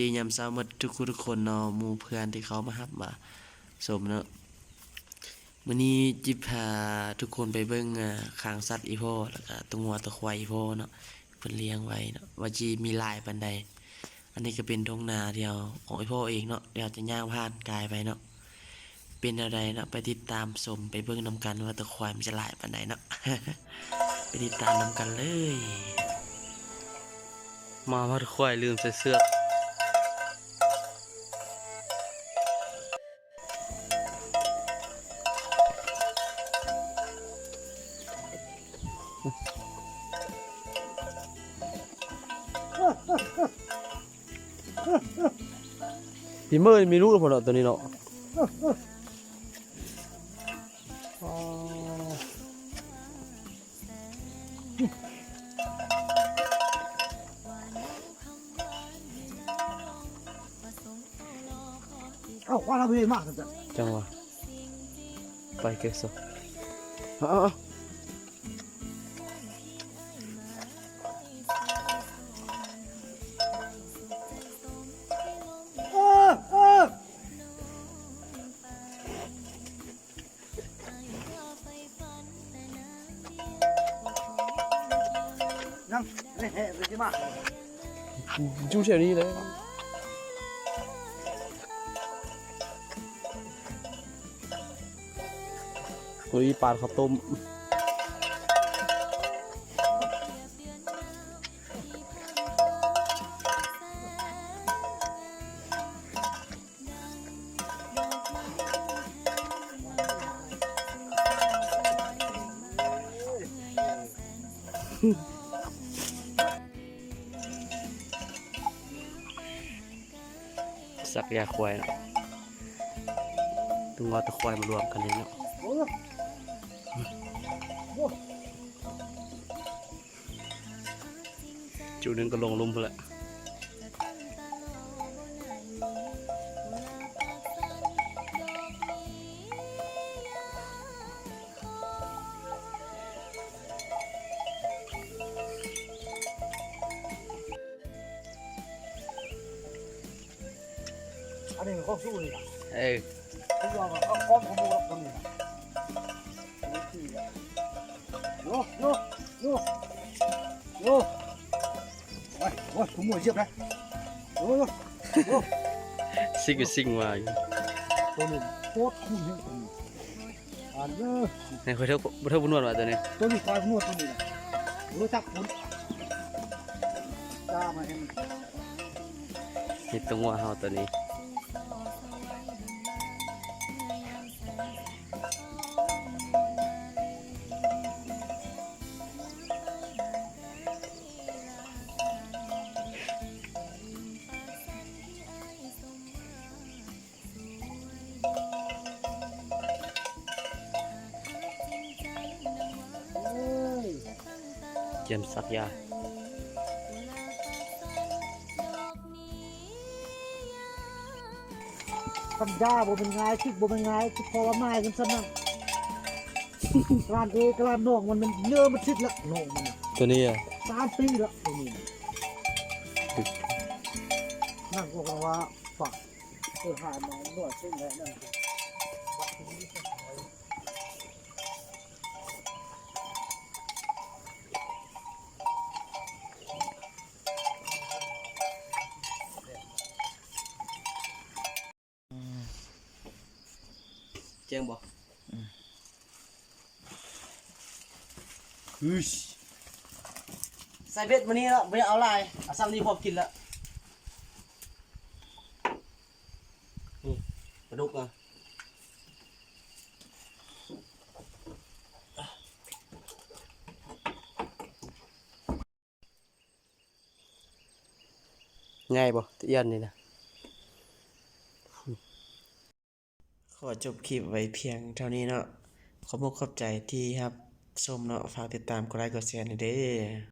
ดียามเช้ามดทุกคนทุกคนเนาะมูเพื่อนที่เขามารับมาสมเนาะมื้อนี้จิพาทุกคนไปเบิ่งอ่าคางสัตว์อีโพแล้วก็ตัวงัวตัวควายอีโพเนาะเพิ่นเลี้ยงไว้เนาะว่าจีมีลายปานใด อันนี้ก็เป็นทงนาเดียวของอีโพเองเนาะเดี๋ยวจะย่างผ่านกายไปเนาะเป็นอะไรเนาะไปติดตามชมไปเบิ่งนํกันว่าตัวควายมันจะลายปานใดเนาะไปติดตามนํกันเลย มาวัดควายลืมใส่เสื้อ พี่เมย์มีลูกแล้วพอเนาะตัวนี้เนาะเอ้าว่าเราเวมากจังจังหวะไปเกสเอา นั่งเฮ้ยเฮ้ยไปที่มาอยู่แถวนี้เลยโอ้ยปาดข้าวต้ม สักยาควายเนาะตัวงอตะควายมารวมกันเลยเนาะโอ้ยจุดหนึงก็ลงลุมพนละ อันนี้มันข้อสู้นี่นะเอ้ยทุกอย่างมันข้อค้อมขโมยคนนี้นะโยโยโยโยไปโอ้ยขโมยเชือกนะโยโยโยซิกก็ซิกมาอยู่ตัวนี้โคตรคุ้มเลยตัวนี้อ่านเยอะให้คอยเท่าบ่เท่าบุญนวดมาตัวนี้ตัวนี้ควายนวดตัวนี้นะรู้จักผลจ้ามาเห็น นี่ตัวงัวเฮาตัวนี้ จียมสักยาปัญญาบ่เป็นไงคิดบ่เป็นไงคิดพอละไม้กันซะนั่นกลานเอกลานน้องมันมันเนื้อมันชิดละน้องมันน่ะตัวนี้อะสามปีละตัวนี้นั่งก็กว่าฝากเออหามาหน่วยเส้นแล้วนั่น เจียงบ่ฮึชใส่เบ็ดมานี่แล้วไม่เอาลายเอาซ้ำนี่พอกินแล้วนี่ปลาดุกอะง่ายบ่เตียนนี่นะ ขอจบคลิปไว้เพียงเท่านี้เนาะขอบคุณขอบใจที่ครับชมเนาะฝากติดตามกดไลค์กดแชร์หน่อยเด้อ